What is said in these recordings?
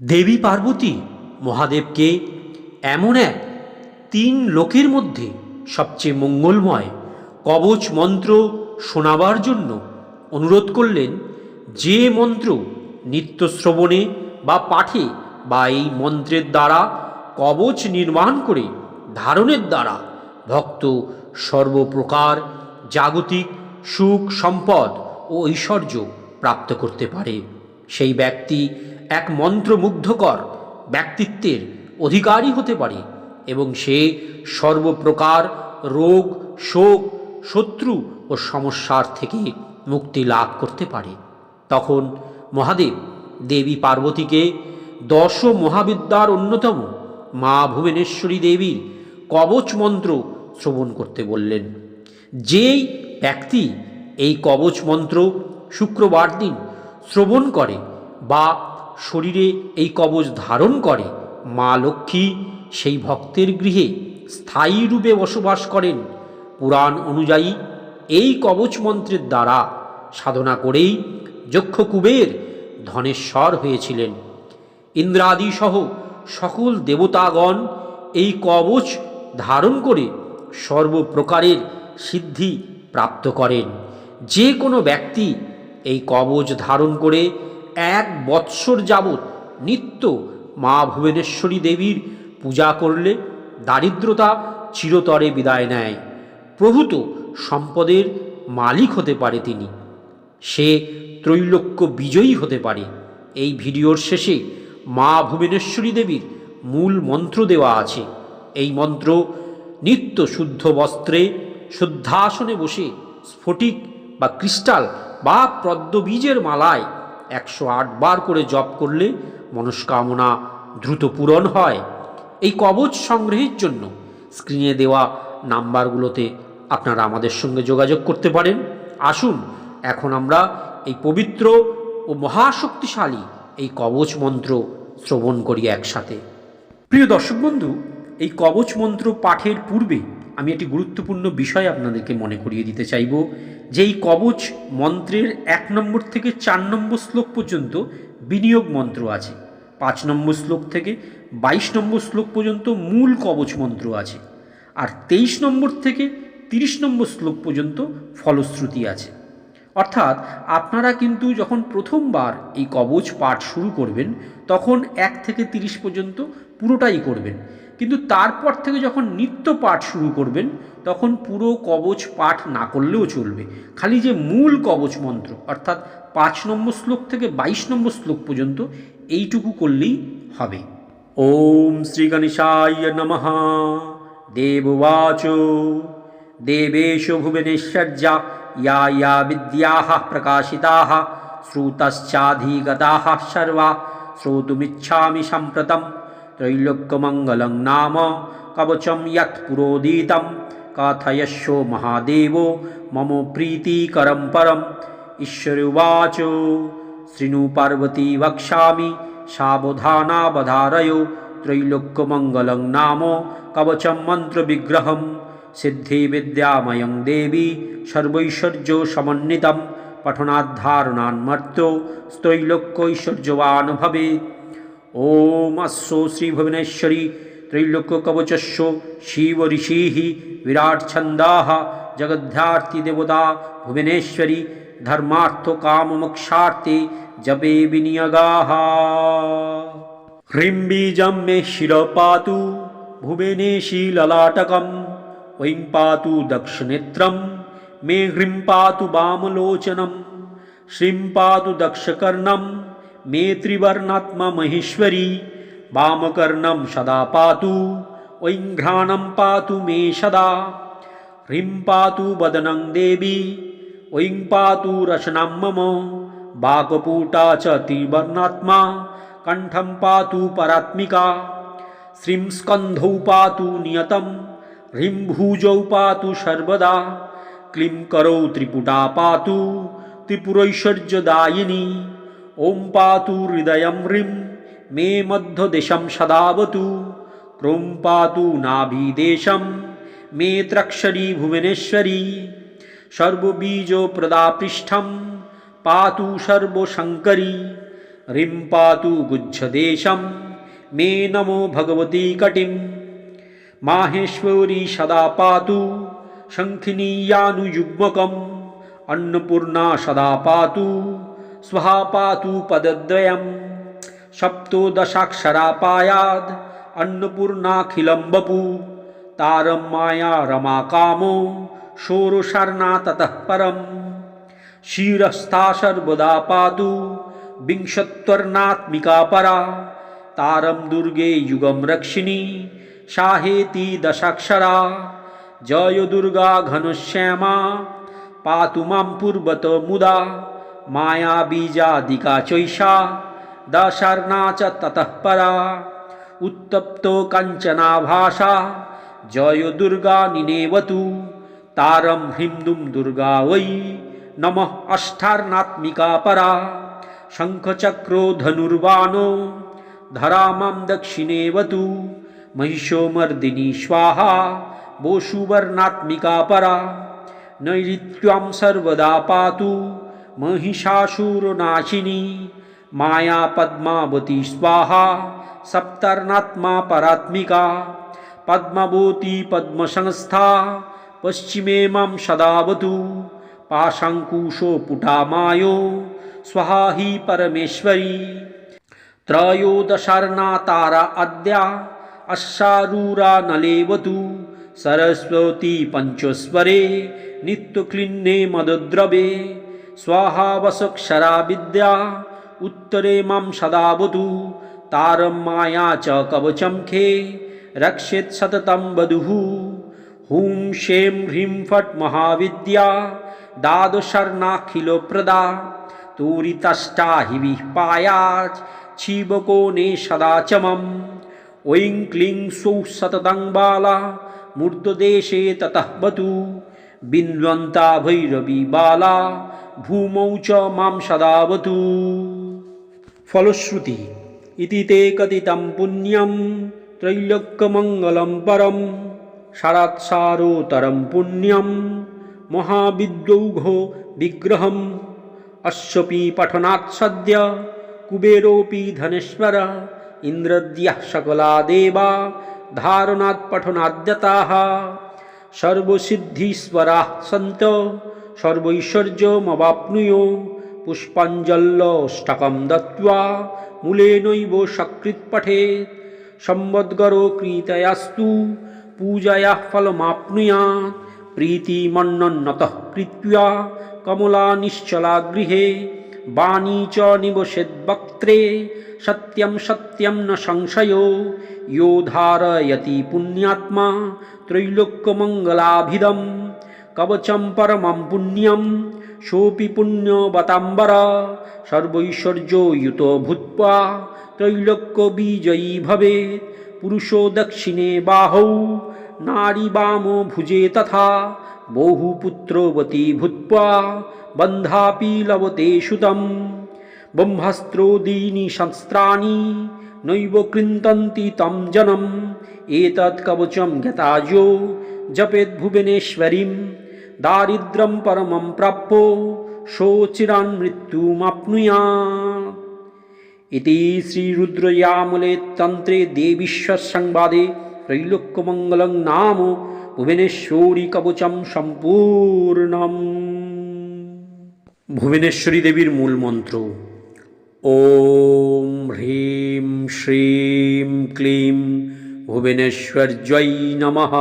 দেবী পার্বতী মহাদেবকে এমন এক তিন লোকের মধ্যে সবচেয়ে মঙ্গলময় কবচ মন্ত্র শোনাবার জন্য অনুরোধ করলেন যে মন্ত্র নিত্য শ্রবণে বা পাঠে বা এই মন্ত্রের দ্বারা কবচ নির্মাণ করে ধারণের দ্বারা ভক্ত সর্বপ্রকার জাগতিক সুখ সম্পদ ও ঐশ্বর্য প্রাপ্ত করতে পারে। সেই ব্যক্তি এক মন্ত্রমুগ্ধকর ব্যক্তিত্বের অধিকারী হতে পারে এবং সে সর্বপ্রকার রোগ, শোক, শত্রু ও সমস্যার থেকে মুক্তি লাভ করতে পারে। তখন মহাদেব দেবী পার্বতীকে দশ মহাবিদ্যার অন্যতম মা ভুবনেশ্বরী দেবীর কবচ মন্ত্র শ্রবণ করতে বললেন। যেই ব্যক্তি এই কবচ মন্ত্র শুক্রবার দিন শ্রবণ করে বা শরীরে এই কবচ ধারণ করে, মা লক্ষ্মী সেই ভক্তের গৃহে স্থায়ী রূপে বসবাস করেন। পুরাণ অনুযায়ী এই কবচ মন্ত্রের দ্বারা সাধনা করেই যক্ষ কুবের ধনেশ্বর হয়েছিলেন। ইন্দ্রাদি সহ সকল দেবতাগণ এই কবচ ধারণ করে সর্বপ্রকারের সিদ্ধি প্রাপ্ত করেন। যে কোনো ব্যক্তি এই কবচ ধারণ করে এক বৎসর যাবৎ নিত্য মা ভুবনেশ্বরী দেবীর পূজা করলে দারিদ্রতা চিরতরে বিদায় নেয়। প্রভূত সম্পদের মালিক হতে পারে তিনি। সে ত্রৈলোক্য বিজয়ী হতে পারে। এই ভিডিওর শেষে মা ভুবনেশ্বরী দেবীর মূল মন্ত্র দেওয়া আছে। এই মন্ত্র, নিত্য শুদ্ধ বস্ত্রে শুদ্ধাসনে বসে স্ফটিক বা ক্রিস্টাল বা পদ্মবীজের মালায় একশো আট বার করে জপ করলে মনস্কামনা দ্রুত পূরণ হয়। এই কবচ সংগ্রহের জন্য স্ক্রিনে দেওয়া নাম্বারগুলোতে আপনারা আমাদের সঙ্গে যোগাযোগ করতে পারেন। আসুন, এখন আমরা এই পবিত্র ও মহাশক্তিশালী এই কবচ মন্ত্র শ্রবণ করি একসাথে। প্রিয় দর্শক বন্ধু, এই কবচ মন্ত্র পাঠের পূর্বে আমি একটি গুরুত্বপূর্ণ বিষয় আপনাদেরকে মনে করিয়ে দিতে চাইব। যে এই কবচ মন্ত্রের এক নম্বর থেকে চার নম্বর শ্লোক পর্যন্ত বিনিয়োগ মন্ত্র আছে। পাঁচ নম্বর শ্লোক থেকে বাইশ নম্বর শ্লোক পর্যন্ত মূল কবচ মন্ত্র আছে। আর তেইশ নম্বর থেকে তিরিশ নম্বর শ্লোক পর্যন্ত ফলশ্রুতি আছে। অর্থাৎ আপনারা কিন্তু যখন প্রথমবার এই কবচ পাঠ শুরু করবেন, তখন এক থেকে তিরিশ পর্যন্ত পুরোটাই করবেন। কিন্তু তারপর থেকে যখন নিত্য পাঠ শুরু করবেন তখন পুরো কবচ পাঠ না করলেও চলবে। খালি যে মূল কবচ মন্ত্র, অর্থাৎ পাঁচ নম্বর শ্লোক থেকে বাইশ নম্বর শ্লোক পর্যন্ত এইটুকু করলেই হবে। ওম শ্রী গণেশায় নমঃ। দেবাচ দেবেশ ভুবনেশ্বর্যা। ইয়া ইয়া বিদ্যা প্রকাশিতা। শ্রুতশ্চাধিগতা সর্বা। শ্রোতুমিচ্ছামি সম্প্রতম। ত্রৈলোক্যমঙ্গলং নাম। কবচম ইয়ৎপুরোদিতম কাথয়শো মহাদেব মম প্রীতিকরম পরম ঈশ্বরুবাচ শৃণু পার্বতী বক্ষ্যামি সাবধানাবধারয় ত্রৈলোক্যমঙ্গলং নাম কবচম মন্ত্রবিগ্রহম সিদ্ধি বিদ্যাময়ং দেবী সর্বৈশ্বর্য সমন্বিতম পঠনাধারণান্মর্ত স্তৈলোক্যৈশ্বর্যবানুভবে ওম অশ্ব শ্রী ভুবনেশ্বরী ॐ अस्य श्रीभुवनेश्वरी त्रैलोक्यकवचस्य शिवऋषिः विराट्छन्दाः जगद्धार्तिदेवता भुवनेश्वरी धर्मार्थकाममोक्षार्थे जपे विनियगाः। ह्रीं मे शिरपातु भुवनेशी ललाटकम् ऐं पातु दक्षनेत्रं, मे ह्रीं पातु वामलोचनं, श्रीं पातु दक्षकर्णं, मे त्रिवर्णात्मा महेश्वरी वामकर्णं सदा पातु घ्राणं पातु मे सदा। ह्रीं पातु वदनं देवी ऐं पातु रचनां मम। वाक्पूटा च त्रिवर्णात्मा कण्ठं पातु परात्मिका। श्रीं स्कन्धौ पातु नियतम् ह्रीं भुजौ पातु सर्वदा। क्लीं करौ त्रिपुटा पातु त्रिपुरैश्वर्यदायिनी ॐ पातु हृदयं ह्रीं मे मध्यदेशं सदावतु क्रों पातु नाभिदेशं मे त्रक्षरी भुवनेश्वरी सर्वबीजप्रदा पृष्ठं पातु सर्वशङ्करी ह्रीं पातु गुच्छदेशं मे नमो भगवती कटिं माहेश्वरी सदा पातु शङ्खिनीयानुयुग्मकम् अन्नपूर्णा सदा पातु स्वहा पातु पदद्वयं सप्तोदशाक्षरा पायाद् अन्नपूर्णाखिलं वपु तारं माया रमाकामो षोडशार्णा ततः परम् शिरस्था सर्वदा पातु विंशत्वर्णात्मिका परा तारं दुर्गे युगं रक्षिणी साहेति दशाक्षरा जय दुर्गा घनश्यामा पातु मां पूर्वत मुदा माया बीजादिका चैषा दशार्णा च ततः परा। उत्तप्तो काञ्चनाभाषा जय दुर्गा निनेवतु। तारं ह्रीं दुर्गा वै। नमः अष्टार्णात्मिका परा। शङ्खचक्रो धनुर्बाणो धरा माँ दक्षिणेवतु। महिषोमर्दिनी स्वाहा। वोषुवर्णात्मिका परा। नैऋत्यां सर्वदा पातु। महिषासुरनाशिनी माया पद्मावती स्वाहा सप्तर्णात्मा परात्मिका पद्मवती पद्मसंस्था पश्चिमे मां सदावतु पाशाङ्कुशो पुटामायो स्वाहा हि परमेश्वरी त्रयोदशार्णा तारा अद्या अश्वारूरा नलेवतु सरस्वती पञ्चस्वरे नित्यक्लिन्ने मदद्रवे स्वाहा वसक्षरा विद्या উত্তরে মাম সদাবধু, তার মায়া চ কবচম খে, রক্ষেত সততম বধু হুম শেম হ্রিম ফট মহাবিদ্যা দ্বাদশর্ণাখিল প্রদা তূরিতষ্টা হি বিপায়াচ ছিবকোণে সদাচমম ঐং ক্লিং সৌ সততং বালা মূর্তদেশে ততঃ বতু বিন্দ্বন্তা ভৈরবী বালা, ভূমৌ চ মাম সদাবতু ফলশ্রুতি। ইতি তে কথিতম পুণ্যম ত্রৈলোক্যমঙ্গলম পরম সারাৎসারোতরম পুণ্যম মহাবিদ্যৌঘ বিগ্রহম। অশ্বপি পঠনাৎ সদ্য কুবেরোপি ধনেশ্বর ইন্দ্রদ্যাः সকলা দেবা ধারণাৎ পঠনাদ্যতাः সর্বসিদ্ধীশ্বরাः সন্ত, সর্বৈশ্বর্যমবাপ্নুয় পুষ্পাঞ্জল্যষ্টাকম দত্ত্বা মূলে নৈব সকৃৎ পঠেত সম্বদ্গর কৃতয়াস্তু পূজয়া ফলমাপ্নুয়াত প্রীতিমন্নত কৃত্যা কমলা নিশ্চলা গৃহে বাণী চ নিবসেদ্বক্ত্রে সত্যম সত্যম ন সংশয় ইো ধারয়তি পুণ্যাত্মা, ত্রৈলোক্যমঙ্গলাভিদম, কবচম পরমম পুণ্যম সোপিপুণ্য বাতাম্বরা সর্বৈশ্বর্য ইউত ভূত্বা ত্রৈলক্য বিজয়ী ভবে পুরুষ দক্ষিণে বাহৌ নারী বাম ভুজে তথা বহু পুত্রবতী ভূত্বা বন্ধাপি লবতে সুতম ব্রহ্মাস্ত্রোদীনি শস্ত্রাণি নৈব কৃন্তন্তি তম জনম এতৎ কবচম জ্ঞাতাজো জপেদ ভুবনেশ্বরীম দারিদ্রম পরমম প্রাপ্য, শোচিরান মৃত্যুমাপ্নুয়াত এতে শ্রীরুদ্রয়ামলে তন্ত্রে দেবীশ্বর সংবাদে ত্রৈলোক্যমঙ্গলং নাম ভুবনেশ্বরী কবচম সম্পূর্ণম। ভুবনেশ্বরী দেবীর মূল মন্ত্র, ওম হ্রীম শ্রীম ক্লিম ভুবনেশ্বর জয় নমঃ।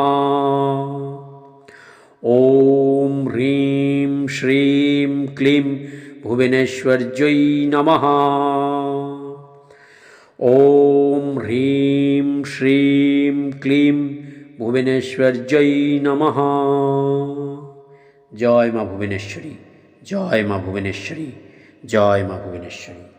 ॐ হ্রিম শ্রীম ক্লিম ভুবনেশ্বর্যৈ নমঃ ওম হ্রিম শ্রীম ক্লিম ভুবনেশ্বর্যই নমঃ জয় মা ভুবনেশ্বরী জয় মা ভুবনেশ্বরী জয় মা ভুবনেশ্বরী